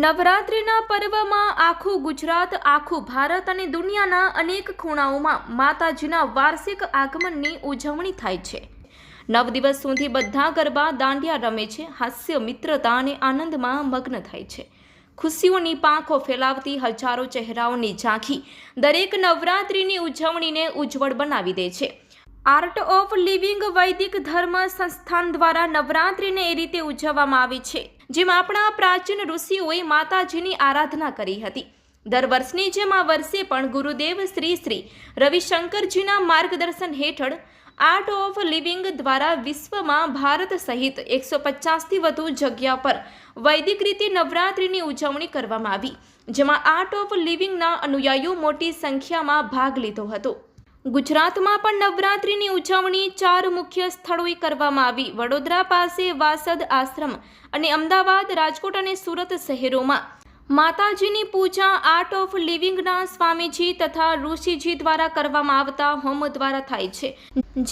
નવરાત્રિના પર્વમાં આખું ગુજરાત, આખું ભારત અને દુનિયાના અનેક ખૂણાઓમાં માતાજીના વાર્ષિક આગમનની ઉજવણી થાય છે. નવ દિવસ સુધી બધા ગરબા, દાંડિયા રમે છે, હાસ્ય, મિત્રતા અને આનંદમાં મગ્ન થાય છે. ખુશીઓની પાંખો ફેલાવતી હજારો ચહેરાઓની ઝાંખી દરેક નવરાત્રિની ઉજવણીને ઉજ્જવળ બનાવી દે છે. આર્ટ ઓફ લિવિંગ વૈદિક ધર્મ સંસ્થાન દ્વારા નવરાત્રિને એ રીતે ઉજવવામાં આવી છે. જેમ આપણા પ્રાચીન ઋષિઓએ માતાજીની આરાધના કરી હતી. દર વર્ષની જેમ આ વર્ષે પણ ગુરુદેવ શ્રી શ્રી રવિશંકરજીના માર્ગદર્શન હેઠળ આર્ટ ઓફ લિવિંગ દ્વારા વિશ્વમાં ભારત સહિત એકસો પચાસથી વધુ જગ્યા પર વૈદિક રીતે નવરાત્રિની ઉજવણી કરવામાં આવી, જેમાં આર્ટ ઓફ લિવિંગના અનુયાયીઓ મોટી સંખ્યામાં ભાગ લીધો હતો. ગુજરાતમાં પણ નવરાત્રિની ઉજવણી ચાર મુખ્ય સ્થળોએ કરવામાં આવી. વડોદરા પાસે વાસદ આશ્રમ અને અમદાવાદ, રાજકોટ અને સુરત શહેરોમાં માતાજીની પૂજા આર્ટ ઓફ લિવિંગના સ્વામીજી તથા ઋષિજી દ્વારા કરવામાં આવતા હોમ દ્વારા થાય છે.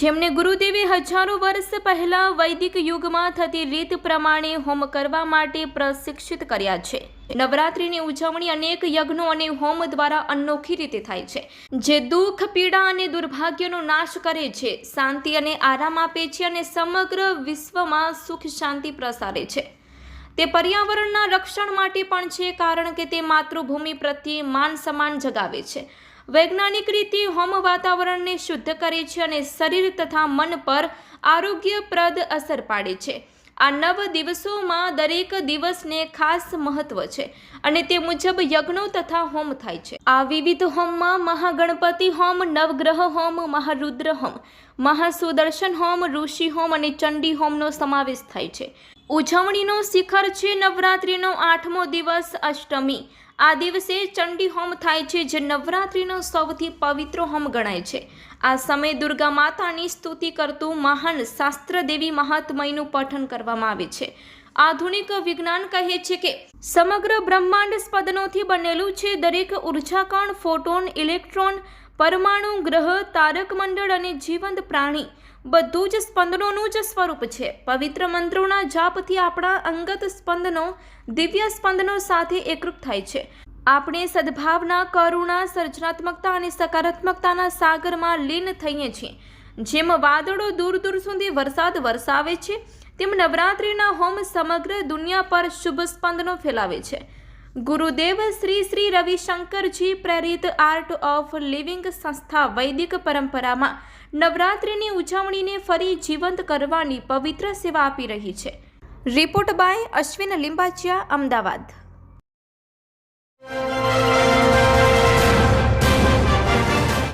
જેમને ગુરુદેવે હજારો વર્ષ પહેલા વૈદિક યુગમાં થતી રીત પ્રમાણે હોમ કરવા માટે પ્રશિક્ષિત કર્યા છે. નવરાત્રિની ઉજવણી અનેક યજ્ઞો અને હોમ દ્વારા અનોખી રીતે થાય છે. જે દુઃખ, પીડા અને દુર્ભાગ્યનો નાશ કરે છે, શાંતિ અને આરામ આપે છે અને સમગ્ર વિશ્વમાં સુખ શાંતિ પ્રસારે છે. તે પર્યાવરણના રક્ષણ માટે પણ છે, કારણ કે તે માતૃભૂમિ પ્રત્યે માન સમાન જગાવે છે. વૈજ્ઞાનિક રીતે હોમ વાતાવરણને શુદ્ધ કરે છે અને શરીર તથા મન પર આરોગ્યપ્રદ અસર પાડે છે. આ નવ દિવસોમાં દરેક દિવસને ખાસ મહત્વ છે અને તે મુજબ યજ્ઞો તથા હોમ થાય છે. આ વિવિધ હોમમાં મહાગણપતિ હોમ, નવગ્રહ હોમ, મહારુદ્ર હોમ, મહાસુદર્શન હોમ, ઋષિ હોમ અને ચંડી હોમનો સમાવેશ થાય છે. ઉજવણીનો શિખર છે નવરાત્રિનો આઠમો દિવસ અષ્ટમી. આ દિવસે ચંડી હોમ થાય છે, જે નવરાત્રિનો સૌથી પવિત્ર હોમ ગણાય છે. આ સમયે દુર્ગા માતાની સ્તુતિ કરતું મહાન શાસ્ત્ર દેવી મહાત્મયનું પઠન કરવામાં આવે છે. આધુનિક વિજ્ઞાન કહે છે કે, સમગ્ર બ્રહ્માંડ સ્પદનોથી બનેલું છે દરેક ઉર્જાકણ, ફોટોન, ઇલેક્ટ્રોન, પરમાણુ, ગ્રહ, તારક મંડળ અને જીવંત પ્રાણી. બધું જ સ્પંદનોનું જ સ્વરૂપ છે. પવિત્ર મંત્રોના જાપથી આપણા અંગત સ્પંદનો દિવ્ય સ્પંદનો સાથે એકરૂપ થાય છે. આપણે સદભાવના, કરુણા, સર્જનાત્મકતા અને સકારાત્મકતાના સાગરમાં લીન થઈએ છીએ. જેમ વાદળો દૂર દૂર સુધી વરસાદ વરસાવે છે, તેમ નવરાત્રિના હોમ સમગ્ર દુનિયા પર શુભ સ્પંદનો ફેલાવે છે. ગુરુદેવ શ્રી શ્રી રવિશંકરજી પ્રેરિત આર્ટ ઓફ લિવિંગ સંસ્થા વૈદિક પરંપરામાં નવરાત્રિની ઉજવણીને ફરી જીવંત કરવાની પવિત્ર સેવા આપી રહી છે. Report by Ashwin Limbachiya, Ahmedabad.